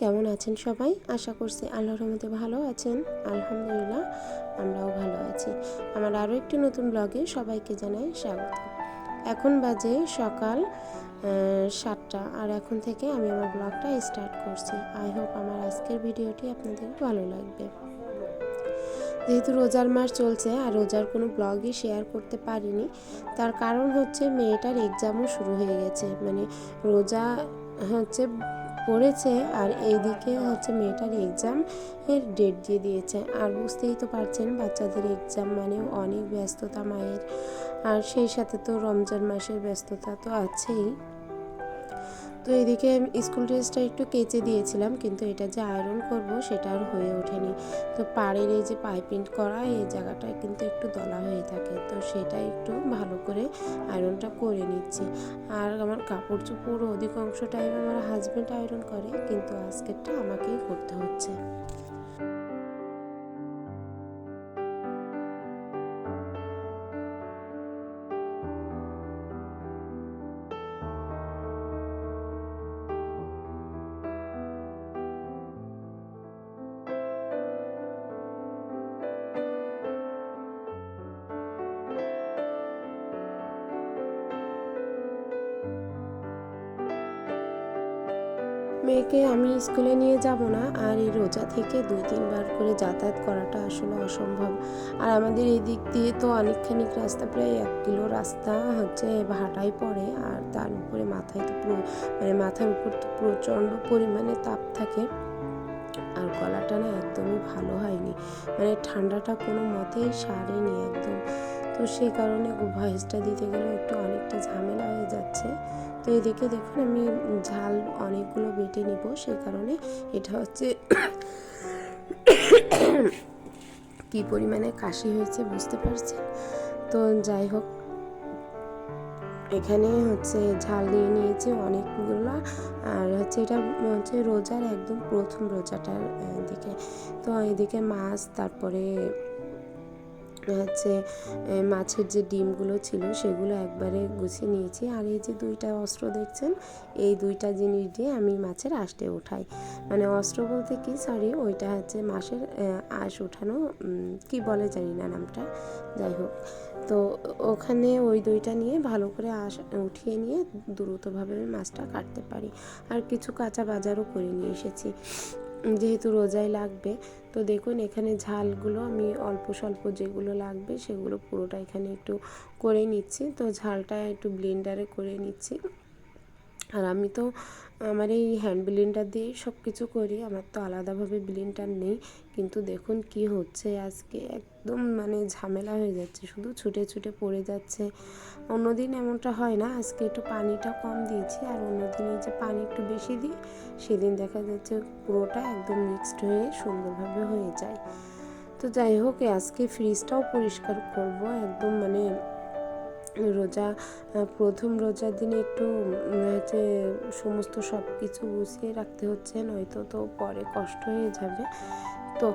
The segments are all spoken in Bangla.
কেমন আছেন সবাই? আশা করছি আল্লাহর রহমতে ভালো আছেন। আলহামদুলিল্লাহ, আমরাও ভালো আছি। আমার আরও একটি নতুন ব্লগে সবাইকে জানাই স্বাগত। এখন বাজে সকাল সাতটা, আর এখন থেকে আমি আমার ব্লগটা স্টার্ট করছি। আই হোপ আমার আজকের ভিডিওটি আপনাদের ভালো লাগবে। যেহেতু রোজার মাস চলছে আর রোজার কোনো ব্লগই শেয়ার করতে পারিনি, তার কারণ হচ্ছে মেয়েটার এক্সামও শুরু হয়ে গেছে। মানে রোজা হচ্ছে পড়েছে আর এইদিকে হচ্ছে মেয়েটার এক্সাম এর ডেট দিয়ে দিয়েছে। আর বুঝতেই তো পারছেন, বাচ্চাদের এক্সাম মানে অনেক ব্যস্ততা মায়ের। আর সেই সাথে তো রমজান মাসের ব্যস্ততা তো আছেই। তো এদিকে স্কুল ড্রেসটা একটু কেচে দিয়েছিলাম, কিন্তু এটা যে আয়রন করব সেটা আর হয়ে ওঠেনি। তো পাড়ের এই যে পাইপিং করা, এই জায়গাটা কিন্তু একটু দলা হয়ে থাকে, তো সেটা একটু ভালো করে আয়রনটা করে নিচ্ছি। আর আমার কাপড় চোপড় অধিকাংশ টাইম আমার হাজব্যান্ড আয়রন করে, কিন্তু আজকেরটা আমাকেই করতে হচ্ছে। মেয়েকে আমি স্কুলে নিয়ে যাব না। আর এই রোজা থেকে দুই, তিনবার করে যাতায়াত করাটা আসলে অসম্ভব। আর আমাদের এই দিক দিয়ে তো অনেকখানি রাস্তা, প্রায় এক কিলো রাস্তা হচ্ছে ভাটায় পড়ে। আর তার উপরে মাথায় তো পুরো মানে মাথার উপর তো প্রচণ্ড পরিমাণে তাপ থাকে। আর গলাটা না একদমই ভালো হয়নি। মানে ঠান্ডাটা কোনো মতেই সারেনি একদম। তো সেই কারণে ভয়েসটা দিতে গেলে একটু অনেকটা ঝামেলা হয়ে যাচ্ছে। তো এদিকে দেখুন আমি ঝাল অনেকগুলো বেটে নিব, সেই কারণে এটা হচ্ছে কি পরিমাণে কাশি হয়েছে বুঝতে পারছেন? তো যাই হোক, এখানে হচ্ছে ঝাল নিয়ে নিয়েছি অনেকগুলো, আর হচ্ছে এটা হচ্ছে রোজার একদম প্রথম রোজাটার দিকে। তো এদিকে মাছ, তারপরে হচ্ছে মাছের যে ডিমগুলো ছিল সেগুলো একবারে গুছিয়ে নিয়েছি। আর এই যে দুইটা অস্ত্র দেখছেন, এই দুইটা জিনিস দিয়ে আমি মাছের আঁশটে উঠাই। মানে অস্ত্র বলতে কি? সরি ওইটা হচ্ছে মাছের আঁশ উঠানো কি বলে জানি না নামটা। যাই হোক, তো ওখানে ওই দইটা নিয়ে ভালো করে আশ উঠিয়ে নিয়ে দ্রুতভাবে আমি মাছটা কাটতে পারি। আর কিছু কাঁচা বাজারও করে নিয়ে এসেছি। যেহেতু রোজাই লাগবে তো দেখুন, এখানে ঝালগুলো আমি অল্প স্বল্প যেগুলো লাগবে সেগুলো পুরোটা এখানে একটু করে নিচ্ছি। তো ঝালটা একটু ব্লেন্ডারে করে নিচ্ছি। আর আমি তো আমার এই হ্যান্ড ব্লেন্ডার দিয়েই সব কিছু করি, আমার তো আলাদাভাবে ব্লেন্ডার নেই। কিন্তু দেখুন কি হচ্ছে, আজকে একদম মানে ঝামেলা হয়ে যাচ্ছে, শুধু ছুটে ছুটে পড়ে যাচ্ছে। অন্যদিন এমনটা হয় না, আজকে একটু পানিটা কম দিয়েছি, আর অন্যদিন এই যে পানি একটু বেশি দিই, সেদিন দেখা যাচ্ছে পুরোটা একদম মিক্সড হয়ে সুন্দরভাবে হয়ে যায়। তো যাই হোক, আজকে ফ্রিজটাও পরিষ্কার করব, একদম মানে রোজা প্রথম রোজার দিনে একটু হচ্ছে সমস্ত সব কিছু গুছিয়ে রাখতে হচ্ছে, নয়তো তো পরে কষ্ট হয়ে যাবে। তো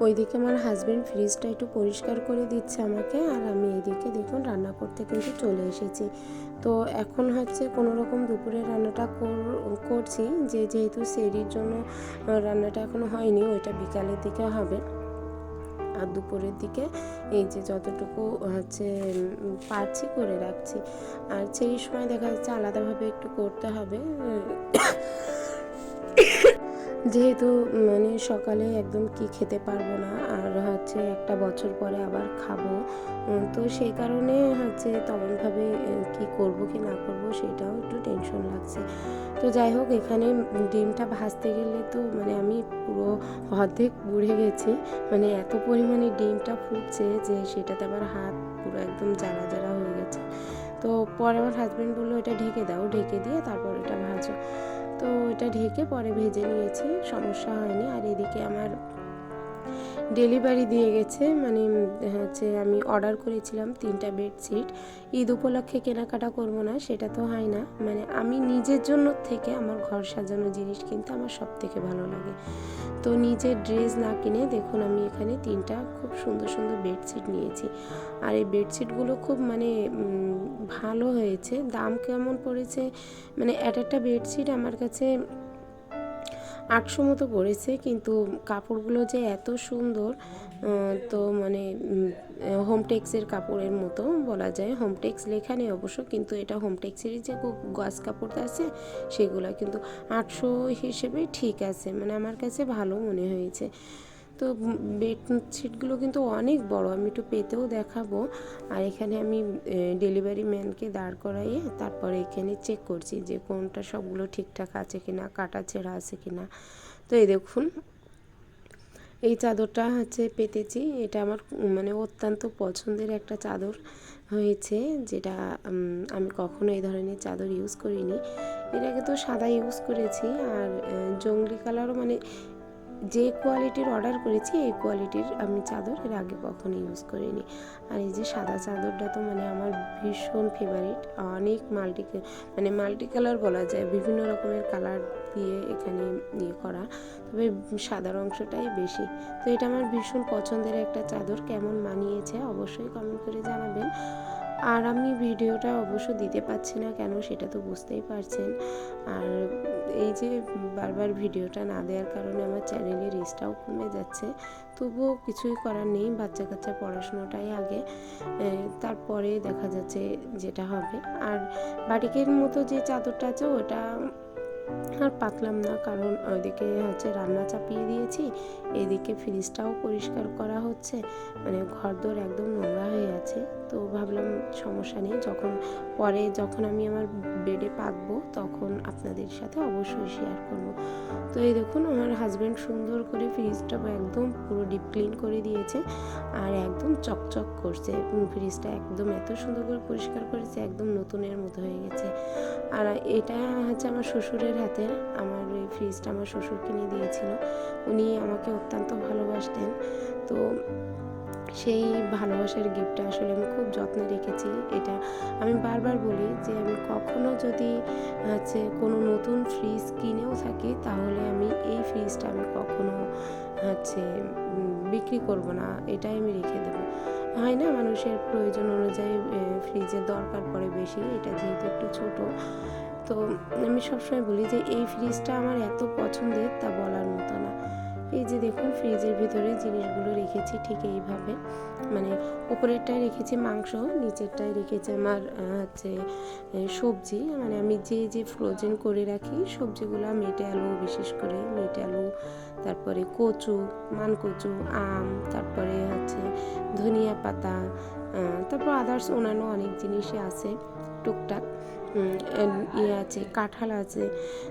ওইদিকে আমার হাজব্যান্ড ফ্রিজটা একটু পরিষ্কার করে দিচ্ছে আমাকে, আর আমি এইদিকে দেখুন রান্না করতে কিন্তু চলে এসেছি। তো এখন হচ্ছে কোনো রকম দুপুরে রান্নাটা কর- করছি যে যেহেতু সেরির জন্য রান্নাটা এখনও হয়নি, ওইটা বিকালের দিকে হবে। আর দুপুরের দিকে এই যে যতটুকু হচ্ছে পারছি করে রাখছি। আর সেই সময় দেখা যাচ্ছে আলাদাভাবে একটু করতে হবে। যেহেতু মানে সকালে একদম কি খেতে পারব না, আর হচ্ছে একটা বছর পরে আবার খাব তো সেই কারণে হচ্ছে তেমনভাবে কি করব কি না করব সেটাও একটু টেনশন লাগছে। তো যাই হোক, এখানে ডিমটা ভাজতে গেলে তো মানে আমি পুরো অর্ধেক বুড়ে গেছি মানে এত পরিমাণে ডিমটা ফুটছে যে সেটাতে আমার হাত পুরো একদম জ্বালা জ্বালা হয়ে গেছে। তো পরে আমার হাজব্যান্ড বলল, এটা ঢেকে দাও, ঢেকে দিয়ে তারপর এটা ভাজো। তো এটা ঢেকে পরে ভেজে নিয়েছি সমস্যা হয়নি। আর এদিকে আমার ডেলিভারি দিয়ে গেছে মানে হচ্ছে আমি অর্ডার করেছিলাম তিনটা বেডশিট। ঈদ উপলক্ষে কেনাকাটা করব না, সেটা তো হয় না। মানে আমি নিজের জন্য থেকে আমার ঘর সাজানো জিনিস কিন্তু আমার সব থেকে ভালো লাগে। তো নিজের ড্রেস না কিনে, দেখুন আমি এখানে তিনটা খুব সুন্দর সুন্দর বেডশিট নিয়েছি। আর এই বেডশিটগুলো খুব মানে ভালো হয়েছে। দাম কেমন পড়েছে? মানে এক একটা বেডশিট আমার কাছে আটশো মতো পড়েছে কিন্তু কাপড়গুলো যে এত সুন্দর তো মানে হোমটেক্সের কাপড়ের মতো বলা যায়। হোমটেক্স লেখা নেই অবশ্য, কিন্তু এটা হোমটেক্সেরই যে গাছ কাপড় আছে, সেগুলো কিন্তু আটশো হিসেবে ঠিক আছে মানে আমার কাছে ভালো মনে হয়েছে। তো বেডশিটগুলো কিন্তু অনেক বড়, আমি একটু পেতেও দেখাবো। আর এখানে আমি ডেলিভারি ম্যানকে দাঁড় করাইয়ে তারপরে এখানে চেক করছি যে কোনটা সবগুলো ঠিকঠাক আছে কিনা, কাটা ছেঁড়া আছে কিনা। তো এই দেখুন, এই চাদরটা হচ্ছে পেতেছি। এটা আমার মানে অত্যন্ত পছন্দের একটা চাদর হয়েছে, যেটা আমি কখনো এই ধরনের চাদর ইউজ করিনি। এর আগে তো সাদা ইউজ করেছি, আর জংলি কালারও মানে যে কোয়ালিটির অর্ডার করেছি, এই কোয়ালিটির আমি চাদর এর আগে কখনো ইউজ করিনি। আর এই যে সাদা চাদরটা তো মানে আমার ভীষণ ফেভারিট অনেক মাল্টি মানে মাল্টি কালার বলা যায়, বিভিন্ন রকমের কালার দিয়ে এখানে ইয়ে করা। তবে সাদার অংশটাই বেশি। তো এটা আমার ভীষণ পছন্দের একটা চাদর, কেমন মানিয়েছে অবশ্যই কমেন্ট করে জানাবেন। আর আমি ভিডিওটা অবশ্য দিতে পারছি না কেন সেটা তো বুঝতেই পারছেন। আর এই যে বারবার ভিডিওটা না দেওয়ার কারণে আমার চ্যানেলের রিচটাও কমে যাচ্ছে, তবুও কিছুই করার নেই বাচ্চা কাচ্চা পড়াশোনাটাই আগে। তারপরে দেখা যাচ্ছে যেটা হবে। আর বাটিকের মতো যে চাদরটা আছে, ওটা আর পাকলাম না, কারণ ওইদিকে হচ্ছে রান্না চাপিয়ে দিয়েছি। এদিকে ফ্রিজটাও পরিষ্কার করা হচ্ছে। মানে ঘরদোর একদম নোংরা হয়ে আছে। তো ভাবলাম সমস্যা নেই, যখন পরে যখন আমি আমার বেডে পাতবো তখন আপনাদের সাথে অবশ্যই শেয়ার করব। তো এই দেখুন, আমার হাজব্যান্ড সুন্দর করে ফ্রিজটা একদম পুরো ডিপ ক্লিন করে দিয়েছে আর একদম চকচক করছে। ফ্রিজটা একদম এত সুন্দর করে পরিষ্কার করেছে, একদম নতুনের মতো হয়ে গেছে। আর এটা হচ্ছে আমার শ্বশুরের হাতের আমার এই ফ্রিজটা আমার শ্বশুর কিনে দিয়েছিল। উনি আমাকে অত্যন্ত ভালোবাসতেন। তো সেই ভালোবাসার গিফটটা আসলে আমি খুব যত্নে রেখেছি। এটা আমি বারবার বলি যে আমি কখনো যদি হচ্ছে কোনো নতুন ফ্রিজ কিনেও থাকি, তাহলে আমি এই ফ্রিজটা আমি কখনো হচ্ছে বিক্রি করব না, এটাই আমি রেখে দেবো। হয় না? মানুষের প্রয়োজন অনুযায়ী ফ্রিজের দরকার পড়ে বেশি, এটা যেহেতু একটু ছোট। তো আমি সবসময় বলি যে এই ফ্রিজটা আমার এত পছন্দের তা বলার মতো না। এই যে দেখুন ফ্রিজের ভিতরে জিনিসগুলো রেখেছি ঠিক এইভাবে। মানে উপরেরটায় রেখেছি মাংস, নিচেরটায় রেখেছি আমার হচ্ছে সবজি। মানে আমি যে যে ফ্রোজেন করে রাখি, সবজিগুলো মেটে আলু বিশেষ করে মেটে আলু, তারপরে কচু, মানকচু, আম, তারপরে হচ্ছে ধনিয়া পাতা তারপর আদার্স অন্যান্য অনেক জিনিসই আছে। টুকটাক ইয়ে আছে, কাঁঠাল আছে,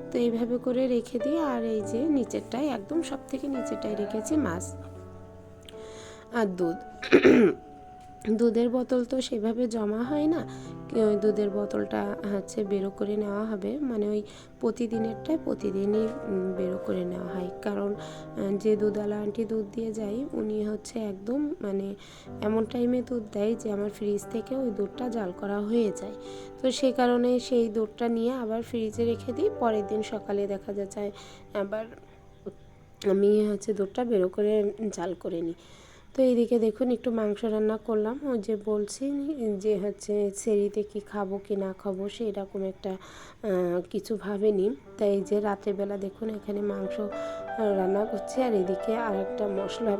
তো এইভাবে করে রেখে দিয়ে আর এই যে নিচেরটাই, একদম সব থেকে নিচেরটাই রেখেছি মাছ আর দুধ। দুধের বোতল তো সেভাবে জমা হয় না। ওই দুধের বোতলটা হচ্ছে বেরো করে নেওয়া হবে। মানে ওই প্রতিদিনেরটাই প্রতিদিনই বেরো করে নেওয়া হয়। কারণ যে দুধওয়ালা আন্টি দুধ দিয়ে যায়, উনি হচ্ছে একদম মানে এমন টাইমে দুধ দেয় যে আমার ফ্রিজ থেকে ওই দুধটা জাল করা হয়ে যায়। তো সে কারণে সেই দুধটা নিয়ে আবার ফ্রিজে রেখে দিই। পরের দিন সকালে দেখা যাচ্ছে আবার আমি হচ্ছে দুধটা বেরো করে জাল করে নিই। তো এইদিকে দেখুন, একটু মাংস রান্না করলাম। ওই যে বলছি, যে হচ্ছে সেরিতে কি খাব, কি না খাব, সেরকম একটা কিছু কিছু ভাবেনি। তাই এই যে রাত্রেবেলা দেখুন, এখানে মাংস রান্না করছি। আর এদিকে আর একটা মশলা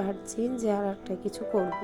ভাজছি যে আর একটা কিছু করব।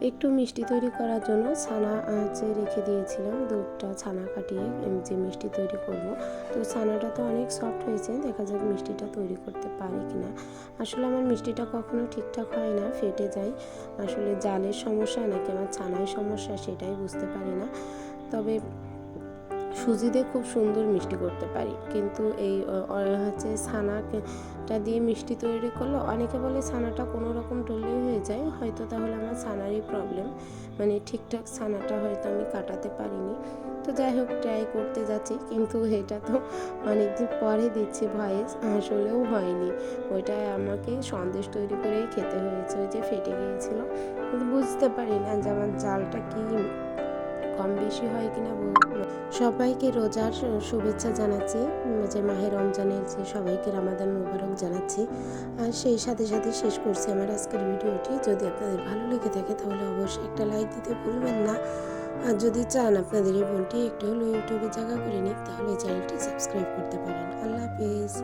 একটু মিষ্টি তৈরি করার জন্য ছানা আঁচে রেখে দিয়েছিলাম। দুধটা, ছানা কাটিয়ে যে মিষ্টি তৈরি করব। তো ছানাটা তো অনেক সফট হয়েছে, দেখা যাক মিষ্টিটা তৈরি করতে পারি কিনা। আসলে আমার মিষ্টিটা কখনো ঠিকঠাক হয় না, ফেটে যায়। আসলে জালের সমস্যা নাকি আমার ছানায় সমস্যা সেটাই বুঝতে পারি না। তবে সুজি দিয়ে খুব সুন্দর মিষ্টি করতে পারি। কিন্তু এই হচ্ছে ছানাটা দিয়ে মিষ্টি তৈরি করলে অনেকে বলে ছানাটা কোনো রকম টললেই হয়ে যায়, হয়তো তাহলে আমার ছানারই প্রবলেম মানে ঠিকঠাক ছানাটা হয়তো আমি কাটাতে পারিনি। তো যাই হোক ট্রাই করতে যাচ্ছি। কিন্তু এটা তো অনেকদিন পরে দিচ্ছি ভয়েস, আসলেও হয়নি। ওইটা আমাকে সন্দেশ তৈরি করেই খেতে হয়েছে, ওই যে ফেটে গিয়েছিল। বুঝতে পারি না যে আমার জালটা কি কম বেশি হয় কিনা না। সবাইকে রোজার শুভেচ্ছা জানাচ্ছি যে মাহে রমজানের যে সবাইকে রামাদান মোবারক জানাচ্ছি। আর সেই সাথে সাথে শেষ করছি আমার আজকের ভিডিওটি। যদি আপনাদের ভালো লেগে থাকে তাহলে অবশ্যই একটা লাইক দিতে ভুলবেন না। আর যদি চান আপনাদের এই বোনটি একটু হলো ইউটিউবে জায়গা করে নিক, তাহলে চ্যানেলটি সাবস্ক্রাইব করতে পারেন। আল্লাহ হাফিজ।